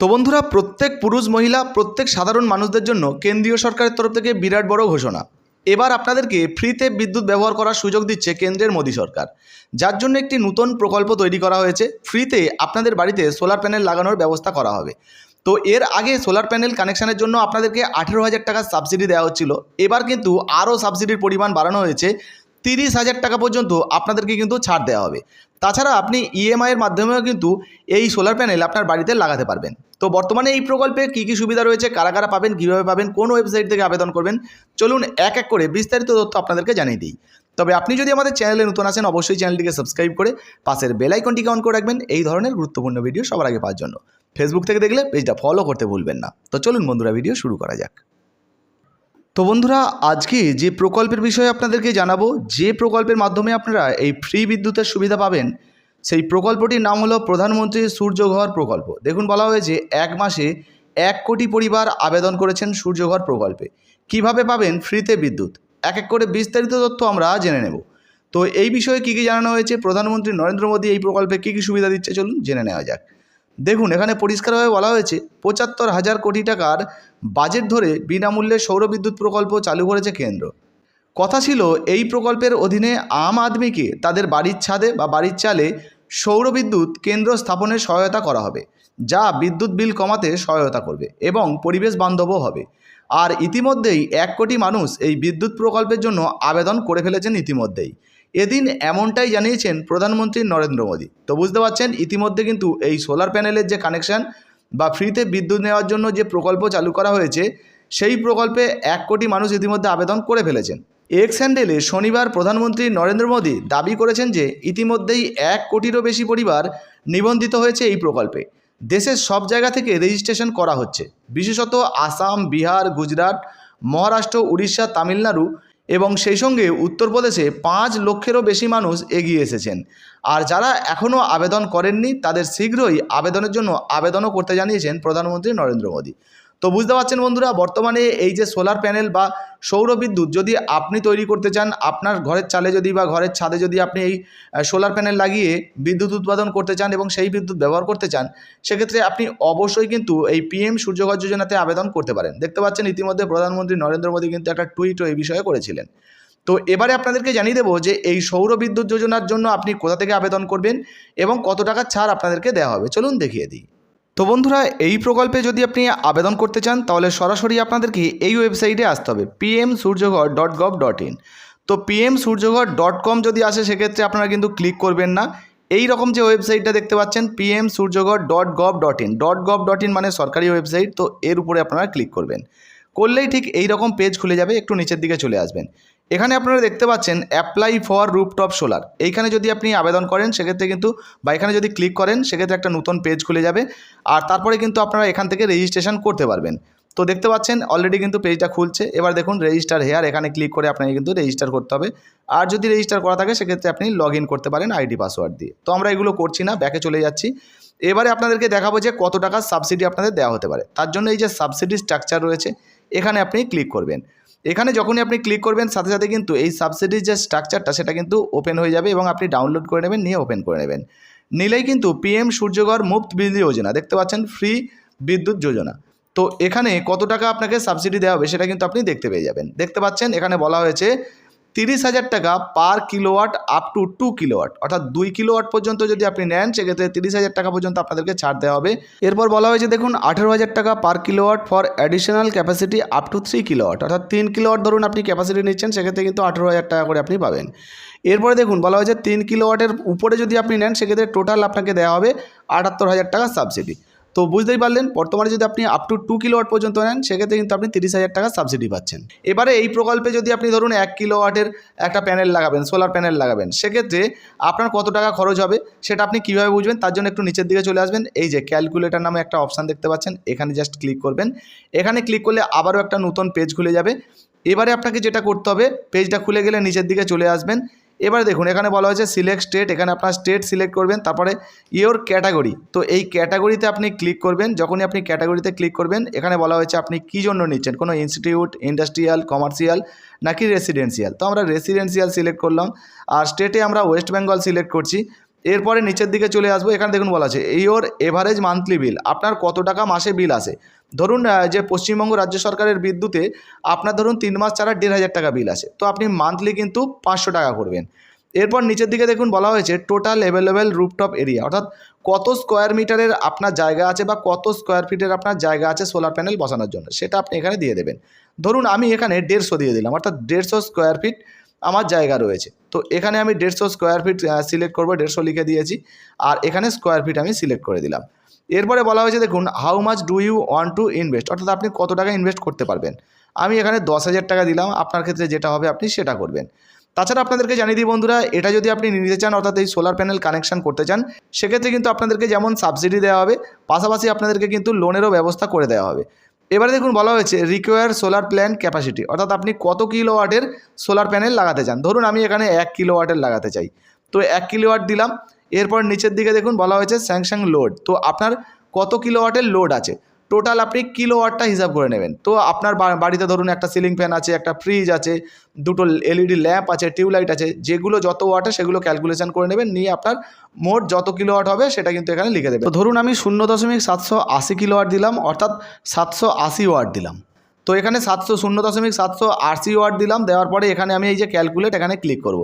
তো বন্ধুরা, প্রত্যেক পুরুষ মহিলা, প্রত্যেক সাধারণ মানুষদের জন্য কেন্দ্রীয় সরকারের তরফ থেকে বিরাট বড় ঘোষণা। এবার আপনাদেরকে ফ্রিতে বিদ্যুৎ ব্যবহার করার সুযোগ দিচ্ছে কেন্দ্রের মোদী সরকার। যার জন্য একটি নতুন প্রকল্প তৈরি করা হয়েছে। ফ্রিতে আপনাদের বাড়িতে সোলার প্যানেল লাগানোর ব্যবস্থা করা হবে। তো এর আগে সোলার প্যানেল কানেকশানের জন্য আপনাদেরকে আঠেরো হাজার টাকা সাবসিডি দেওয়া হচ্ছিল। এবার কিন্তু আরও সাবসিডির পরিমাণ বাড়ানো হয়েছে। তিরিশ হাজার টাকা পর্যন্ত আপনাদেরকে কিন্তু ছাড় দেওয়া হবে। তাছাড়া আপনি ইএমআইয়ের মাধ্যমেও কিন্তু এই সোলার প্যানেল আপনার বাড়িতে লাগাতে পারবেন। তো বর্তমানে এই প্রকল্পে কী কী সুবিধা রয়েছে, কারা কারা পাবেন, কীভাবে পাবেন, কোন ওয়েবসাইট থেকে আবেদন করবেন, চলুন এক এক করে বিস্তারিত তথ্য আপনাদেরকে জানিয়ে দিই। তবে আপনি যদি আমাদের চ্যানেলে নতুন আসেন অবশ্যই চ্যানেলটিকে সাবস্ক্রাইব করে পাশের বেল আইকনটিকে অন করে রাখবেন। এই ধরনের গুরুত্বপূর্ণ ভিডিও সবার আগে পাওয়ার জন্য। ফেসবুক থেকে দেখলে পেজটা ফলো করতে ভুলবেন না। তো চলুন বন্ধুরা ভিডিও শুরু করা যাক। তো বন্ধুরা, আজকে যে প্রকল্পের বিষয়ে আপনাদেরকে জানাব, যে প্রকল্পের মাধ্যমে আপনারা এই ফ্রি বিদ্যুতের সুবিধা পাবেন, সেই প্রকল্পটির নাম হলো প্রধানমন্ত্রী সূর্যঘর প্রকল্প। দেখুন, বলা হয়েছে এক মাসে এক কোটি পরিবার আবেদন করেছেন সূর্যঘর প্রকল্পে। কীভাবে পাবেন? ফ্রিতে বিদ্যুৎ। এক এক করে বিস্তারিত তথ্য আমরা জেনে নেব। তো এই বিষয়ে কী কী জানানো হয়েছে? প্রধানমন্ত্রী নরেন্দ্র মোদী এই প্রকল্পে কী কী সুবিধা দিচ্ছে? চলুন জেনে নেওয়া যাক। দেখুন, এখানে পরিষ্কারভাবে বলা হয়েছে, পঁচাত্তর হাজার কোটি টাকার বাজেট ধরে বিনামূল্যে সৌরবিদ্যুৎ প্রকল্প চালু করেছে কেন্দ্র। কথা ছিল, এই প্রকল্পের অধীনে আম আদমিকে তাদের বাড়ির ছাদে বা বাড়ির চালে সৌরবিদ্যুৎ কেন্দ্র স্থাপনের সহায়তা করা হবে, যা বিদ্যুৎ বিল কমাতে সহায়তা করবে এবং পরিবেশ বান্ধবও হবে। আর ইতিমধ্যেই এক কোটি মানুষ এই বিদ্যুৎ প্রকল্পের জন্য আবেদন করে ফেলেছেন ইতিমধ্যেই। এদিন এমনটাই জানিয়েছেন প্রধানমন্ত্রী নরেন্দ্র মোদী। তো বুঝতে পারছেন, ইতিমধ্যে কিন্তু এই সোলার প্যানেলের যে কানেকশান বা ফ্রিতে বিদ্যুৎ নেওয়ার জন্য যে প্রকল্প চালু করা হয়েছে, সেই প্রকল্পে এক কোটি মানুষ ইতিমধ্যে আবেদন করে ফেলেছেন। এক্স হ্যান্ডেলে শনিবার প্রধানমন্ত্রী নরেন্দ্র মোদী দাবি করেছেন যে, ইতিমধ্যেই এক কোটিরও বেশি পরিবার নিবন্ধিত হয়েছে এই প্রকল্পে। দেশের সব জায়গা থেকে রেজিস্ট্রেশন করা হচ্ছে। বিশেষত আসাম, বিহার, গুজরাট, মহারাষ্ট্র, উড়িষ্যা, তামিলনাড়ু এবং সেই সঙ্গে উত্তরপ্রদেশে পাঁচ লক্ষেরও বেশি মানুষ এগিয়ে এসেছেন। আর যারা এখনও আবেদন করেননি, তাদের শীঘ্রই আবেদনের জন্য আবেদনও করতে জানিয়েছেন প্রধানমন্ত্রী নরেন্দ্র মোদী। তো বুঝতে পারছেন বন্ধুরা, বর্তমানে এই যে সোলার প্যানেল বা সৌর বিদ্যুৎ যদি আপনি তৈরি করতে চান, আপনার ঘরের চালে যদি বা ঘরের ছাদে যদি আপনি এই সোলার প্যানেল লাগিয়ে বিদ্যুৎ উৎপাদন করতে চান এবং সেই বিদ্যুৎ ব্যবহার করতে চান, সেক্ষেত্রে আপনি অবশ্যই কিন্তু এই পিএম সূর্যঘর যোজনাতে আবেদন করতে পারেন। দেখতে পাচ্ছেন ইতিমধ্যে প্রধানমন্ত্রী নরেন্দ্র মোদী কিন্তু একটা টুইটও এই বিষয়ে করেছিলেন। তো এবারে আপনাদেরকে জানিয়ে দেবো যে এই সৌর বিদ্যুৎ যোজনার জন্য আপনি কোথা থেকে আবেদন করবেন এবং কত টাকা ছাড় আপনাদেরকে দেওয়া হবে। চলুন দেখিয়ে দিই। তো বন্ধুরা, এই প্রকল্পে যদি আপনি আবেদন করতে চান, তাহলে সরাসরি আপনাদেরকে এই ওয়েবসাইটে আসতে হবে PM Suryaghar dot gov dot in তো পিএম সূর্যঘর ডট কম যদি আসে, সেক্ষেত্রে আপনারা কিন্তু ক্লিক করবেন না। এই রকম যে ওয়েবসাইটটা দেখতে পাচ্ছেন PM Suryaghar dot gov dot in dot gov dot in মানে সরকারি ওয়েবসাইট, তো এর উপরে আপনারা ক্লিক করবেন। করলেই ঠিক এই রকম পেজ খুলে যাবে, একটু নিচের দিকে চলে আসবেন। এখানে আপনারা দেখতে পাচ্ছেন অ্যাপ্লাই ফর রুপটপ সোলার এইখানে যদি আপনি আবেদন করেন, সেক্ষেত্রে কিন্তু বা এখানে যদি ক্লিক করেন, সেক্ষেত্রে একটা নতুন পেজ খুলে যাবে। আর তারপরে কিন্তু আপনারা এখান থেকে রেজিস্ট্রেশন করতে পারবেন। তো দেখতে পাচ্ছেন অলরেডি কিন্তু পেজটা খুলছে। এবার দেখুন রেজিস্টার হেয়ার এখানে ক্লিক করে আপনাকে কিন্তু রেজিস্টার করতে হবে। আর যদি রেজিস্টার করা থাকে, সেক্ষেত্রে আপনি লগ করতে পারেন আইডি পাসওয়ার্ড দিয়ে। তো আমরা এগুলো করছি না ব্যাকে চলে যাচ্ছি। এবারে আপনাদেরকে দেখাবো যে কত টাকা সাবসিডি আপনাদের দেওয়া হতে পারে। তার জন্য এই যে সাবসিডি স্ট্রাকচার রয়েছে এখানে আপনি ক্লিক করবেন। এখানে যখনই আপনি ক্লিক করবেন, সাথে সাথে কিন্তু এই সাবসিডির যে স্ট্রাকচারটা সেটা কিন্তু ওপেন হয়ে যাবে এবং আপনি ডাউনলোড করে নেবেন, নিয়ে ওপেন করে নেবেন। নিলেই কিন্তু পিএম সূর্যঘর মুফত বিদ্যুৎ যোজনা দেখতে পাচ্ছেন? ফ্রি বিদ্যুৎ যোজনা তো এখানে কত টাকা আপনাকে সাবসিডি দেওয়া হবে, সেটা কিন্তু আপনি দেখতে পেয়ে যাবেন। দেখতে পাচ্ছেন? এখানে বলা হয়েছে তিরিশ হাজার টাকা per kilowatt up to two kilowatt. অর্থাৎ দুই কিলোওয়াট পর্যন্ত যদি আপনি নেন, সেক্ষেত্রে তিরিশ হাজার টাকা পর্যন্ত আপনাদেরকে ছাড় দেওয়া হবে। এরপর বলা হয়েছে, দেখুন, আঠেরো হাজার টাকা per kilowatt for additional capacity up to three kilowatt অর্থাৎ তিন কিলোওয়াট ধরুন আপনি ক্যাপাসিটি নিচ্ছেন, সেক্ষেত্রে কিন্তু আঠেরো হাজার টাকা করে আপনি পাবেন। এরপরে দেখুন, বলা হয়েছে, তিন কিলোওয়াটের উপরে যদি আপনি নেন, সেক্ষেত্রে টোটাল আপনাকে দেওয়া হবে আটাত্তর হাজার টাকা সাবসিডি তো বুঝতেই পারলেন, বর্তমানে যদি আপনি আপ টু টু কিলোওয়াট পর্যন্ত নেন, সেক্ষেত্রে কিন্তু আপনি তিরিশ হাজার টাকা সাবসিডি পাচ্ছেন। এবারে এই প্রকল্পে যদি আপনি ধরুন এক কিলোওয়াটের একটা প্যানেল লাগাবেন সোলার প্যানেল লাগাবেন, সেক্ষেত্রে আপনার কত টাকা খরচ হবে, সেটা আপনি কীভাবে বুঝবেন, তার জন্য একটু নিচের দিকে চলে আসবেন। এই যে ক্যালকুলেটার নামে একটা অপশান দেখতে পাচ্ছেন, এখানে জাস্ট ক্লিক করবেন। এখানে ক্লিক করলে আবারও একটা নতুন পেজ খুলে যাবে। এবারে আপনাকে যেটা করতে হবে পেজটা খুলে গেলে নিচের দিকে চলে আসবেন। এবারে দেখুন, এখানে বলা হয়েছে সিলেক্ট স্টেট এখানে আপনার স্টেট সিলেক্ট করবেন, তারপরে ইয়োর ক্যাটাগরি তো এই ক্যাটাগরিতে আপনি ক্লিক করবেন, যখনই আপনি ক্যাটাগরিতে ক্লিক করবেন, এখানে বলা হয়েছে আপনি কী জন্য নিচ্ছেন? কোনো ইনস্টিটিউট ইন্ডাস্ট্রিয়াল কমার্শিয়াল নাকি রেসিডেন্সিয়াল তো আমরা রেসিডেন্সিয়াল সিলেক্ট করলাম। আর স্টেটে আমরা ওয়েস্ট বেঙ্গল সিলেক্ট করছি। এরপরে নিচের দিকে চলে আসব, এখানে দেখুন বলা আছে ইওর এভারেজ মান্থলি বিল আপনার কত টাকা মাসে বিল আসে? ধরুন যে পশ্চিমবঙ্গ রাজ্য সরকারের বিদ্যুতে আপনার ধরুন তিন মাস ছাড়া দেড় হাজার টাকা বিল আসে, তো আপনি মান্থলি কিন্তু পাঁচশো টাকা করবেন। এরপর নিচের দিকে দেখুন বলা হয়েছে টোটাল অ্যাভেলেবেল রুপটপ এরিয়া অর্থাৎ কত স্কোয়ার মিটারের আপনার জায়গা আছে বা কত স্কোয়ার ফিটের আপনার জায়গা আছে সোলার প্যানেল বসানোর জন্য, সেটা আপনি এখানে দিয়ে দেবেন। ধরুন আমি এখানে দেড়শো দিয়ে দিলাম, অর্থাৎ দেড়শো স্কোয়ার ফিট আমার জায়গা রয়েছে। তো এখানে আমি দেড়শো স্কোয়ার ফিট সিলেক্ট করব, দেড়শো লিখে দিয়েছি। আর এখানে স্কোয়ার ফিট আমি সিলেক্ট করে দিলাম। এরপরে বলা হয়েছে, দেখুন how much do you want to invest অর্থাৎ আপনি কত টাকা ইনভেস্ট করতে পারবেন। আমি এখানে দশ হাজার টাকা দিলাম, আপনার ক্ষেত্রে যেটা হবে আপনি সেটা করবেন। তাছাড়া আপনাদেরকে জানিয়ে দিই বন্ধুরা, এটা যদি আপনি নিতে চান, অর্থাৎ এই সোলার প্যানেল কানেকশন করতে চান, সেক্ষেত্রে কিন্তু আপনাদেরকে যেমন সাবসিডি দেওয়া হবে, পাশাপাশি আপনাদেরকে কিন্তু লোনেরও ব্যবস্থা করে দেওয়া হবে। এবারে দেখুন বলা হয়েছে রিকোয়ার সোলার প্ল্যান ক্যাপাসিটি অর্থাৎ আপনি কত কিলো ওয়াটের সোলার প্যানেল লাগাতে চান। ধরুন আমি এখানে এক কিলো ওয়াটের লাগাতে চাই। তো এক কিলো ওয়াট দিলাম, এরপর নিচের দিকে দেখুন বলা হয়েছে স্যাংস্যাং লোড তো আপনার কত কিলো ওয়াটের লোড আছে? টোটাল আপনি কিলো ওয়াটটা হিসাব করে নেবেন। তো আপনার বাড়িতে ধরুন একটা সিলিং ফ্যান আছে, একটা ফ্রিজ আছে, দুটো এলইডি ল্যাম্প আছে, টিউবলাইট আছে, যেগুলো যত ওয়াটে সেগুলো ক্যালকুলেশন করে নেবেন, নিয়ে আপনার মোট যত কিলো ওয়াট হবে সেটা কিন্তু এখানে লিখে দেবে তো ধরুন আমি শূন্য দশমিক সাতশো আশি কিলো ওয়াট দিলাম, অর্থাৎ সাতশো আশি ওয়াট দিলাম। তো এখানে সাতশো, শূন্য দশমিক সাতশো আশি ওয়াট দিলাম, দেওয়ার পরে এখানে আমি এই যে ক্যালকুলেট এখানে ক্লিক করব।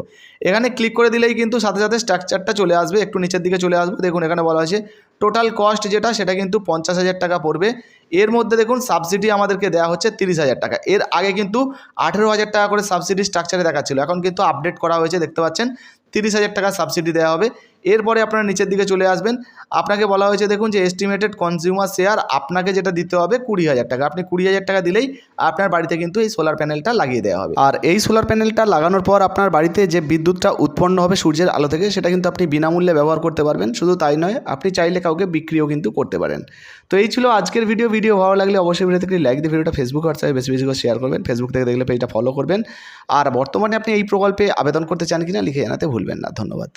এখানে ক্লিক করে দিলেই কিন্তু সাথে সাথে স্ট্রাকচারটা চলে আসবে, একটু নিচের দিকে চলে আসবে। দেখুন এখানে বলা হয়েছে টোটাল কস্ট যেটা, সেটা কিন্তু পঞ্চাশ হাজার টাকা পড়বে। এর মধ্যে দেখুন সাবসিডি আমাদেরকে দেওয়া হচ্ছে তিরিশ হাজার টাকা। এর আগে কিন্তু আঠেরো হাজার টাকা করে সাবসিডি স্ট্রাকচারে দেখাচ্ছিল। এখন কিন্তু আপডেট করা হয়েছে, দেখতে পাচ্ছেন, তিরিশ হাজার টাকা সাবসিডি দেওয়া হবে। এরপরে আপনারা নিচের দিকে চলে আসবেন। আপনাকে বলা হয়েছে, দেখুন যে এস্টিমেটেড কনজিউমার শেয়ার আপনাকে যেটা দিতে হবে কুড়ি হাজার টাকা। আপনি কুড়ি হাজার টাকা দিলেই আপনার বাড়িতে কিন্তু এই সোলার প্যানেলটা লাগিয়ে দেওয়া হবে। আর এই সোলার প্যানেলটা লাগানোর পর আপনার বাড়িতে যে বিদ্যুৎটা উৎপন্ন হবে সূর্যের আলো থেকে, সেটা কিন্তু আপনি বিনামূল্যে ব্যবহার করতে পারবেন। শুধু তাই নয়, আপনি চাইলে কাউকে বিক্রিও কিন্তু করতে পারেন। তো এই ছিল আজকের ভিডিও ভিডিও ভালো লাগলে অবশ্যই ভিডিও থেকে লাইক দিয়ে ভিডিওটা ফেসবুক হোয়াটসঅ্যাপে বেশি বেশি করে শেয়ার করবেন। ফেসবুক থেকে দেখলে পেজটা ফলো করবেন। আর বর্তমানে আপনি এই প্রকল্পে আবেদন করতে চান কিনা, লিখে জানাতে ভুলবেন না। ধন্যবাদ।